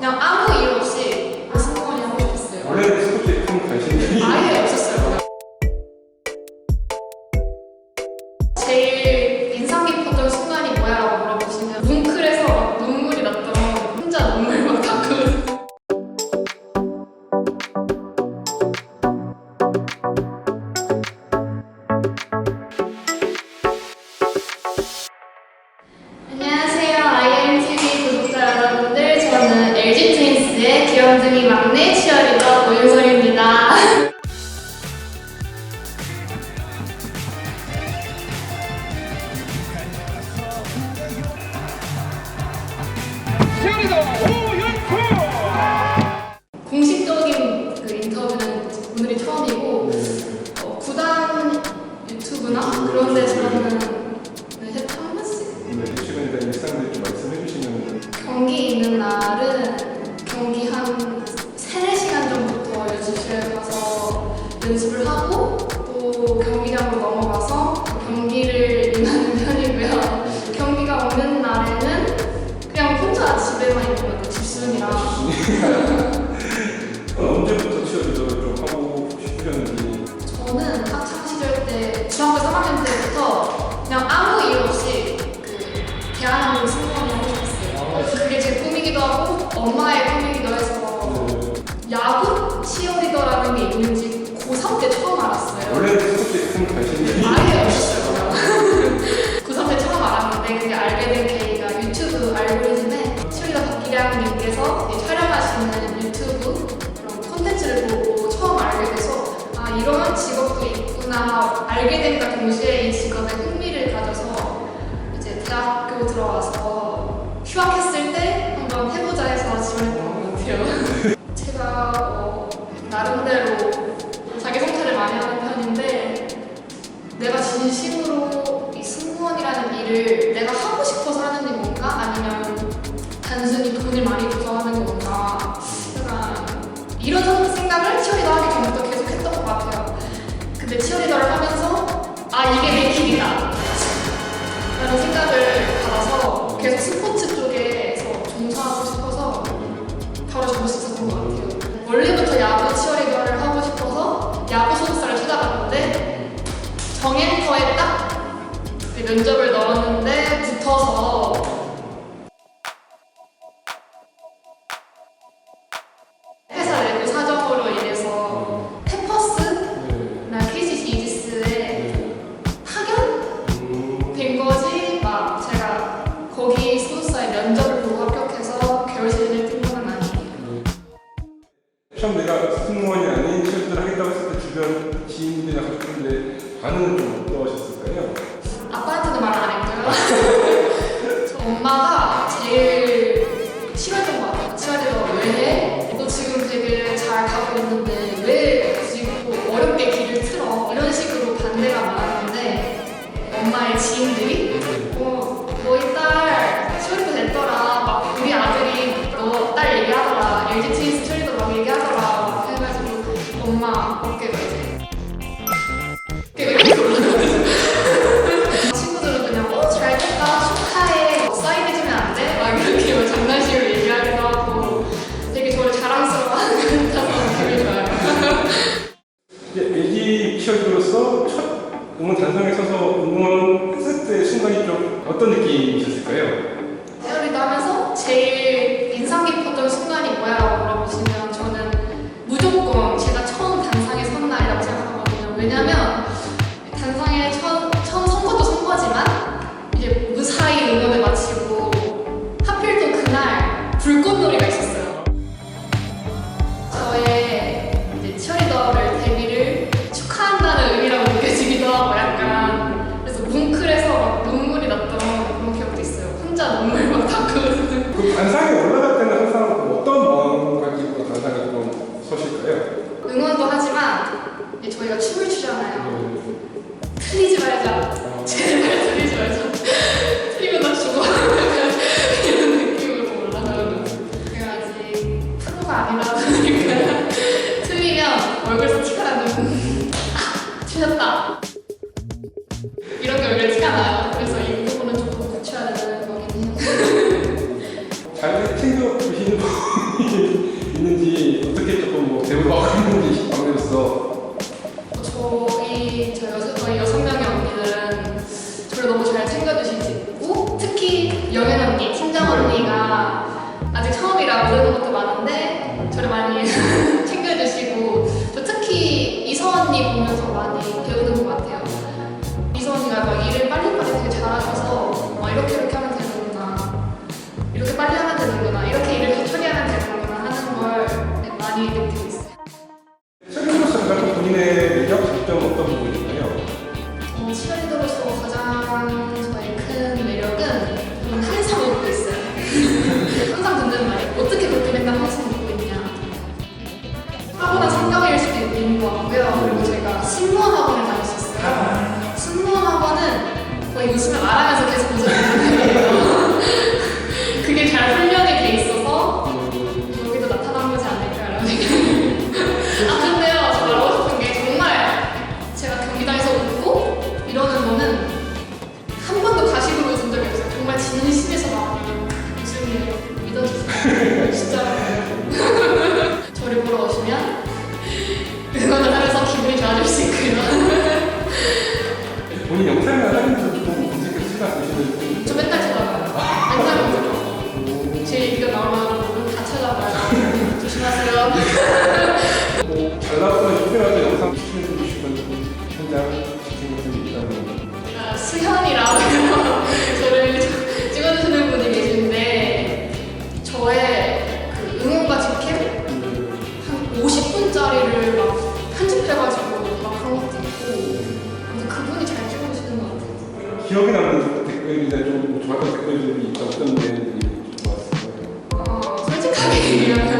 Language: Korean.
그냥 치어리더 오 연습을 하고 또 경기장으로 넘어가서 경기를 임하는 편이고요. 경기가 없는 날에는 그냥 혼자 집에만 있는 것 같아요. 집순이라. 어, 언제부터 치어리더를 좀 하고 싶으셨는지 저는 학창 시절 때 중학교 3학년 때부터 그냥 아무 이유 없이 그 대한항공 승무원이 하고 싶었어요. 그게 제 꿈이기도 하고 엄마의 스포츠에 좀 관심이 아예 없었어요. 고3 때 처음 알았는데 그게 알게 된 계기가 유튜브 알고리즘에 치어리더 박기량님께서 이제 촬영하시는 유튜브 그런 아 동시에 이 직업에 흥미를 가져서 이제 대학교 들어와서 휴학했을 때 내가 진심으로 이 승무원이라는 일을 내가 하고 싶어서 하는 게 뭔가 아니면 단순히 돈을 많이 줘서 하는 게 뭔가 약간 이런 생각을 치어리더 하기 전부터 계속 했던 것 같아요. 근데 치어리더를 하면서 아 이게 내 길이다 라는 생각을 받아서 계속 스포츠 쪽에서 종사하고 싶어서 바로 접었었던 것 같아요. 원래부터 야구 치어 면접을 넣었는데 붙어서. 회사 내부 사정으로 인해서 페퍼스나 KCC 이지스에 파견? 된 거지? 막 제가 거기 소속사에 면접을 보고 합격해서 시즌을 뛴건 아니에요. 처음 내가 승무원이 아닌 치어리더를 하겠다고 했을 때 주변 지인들이나 가족들의 반응은 좀 엄마 단상에 올라갈 때는 항상 어떤 마음 가지고 단상에 좀 서실까요? 응원도 하지만 저희가 춤을 추잖아요. 틀리지 말자. 제발 틀리지 말자. 저희 저 여섯 저희 여섯 명의 언니들은 저를 너무 잘 챙겨주시고 특히 영현 언니, 팀장 언니가 아직 처음이라 모르는 것도 많은데 저를 많이 챙겨주시고 저 특히 이서 언니 보면서 많이 시간 이동을 쓰고 가장 저의 큰 매력은 저는 항상 웃고 있어요. 항상 듣는 말이 어떻게 그렇게 맨날 항상 웃고 있냐. 타고난 생각일 수도 있는 것 같고요. 그리고 제가 신문 학원을 다녔었어요. 아. 신문 학원은 거의 웃으면 진심에서 나온 기억에 남는 댓글이나 좀 뭐 좋았던 댓글들이 있다고 어떤 좋았을까요? 어, 솔직하게 얘기하면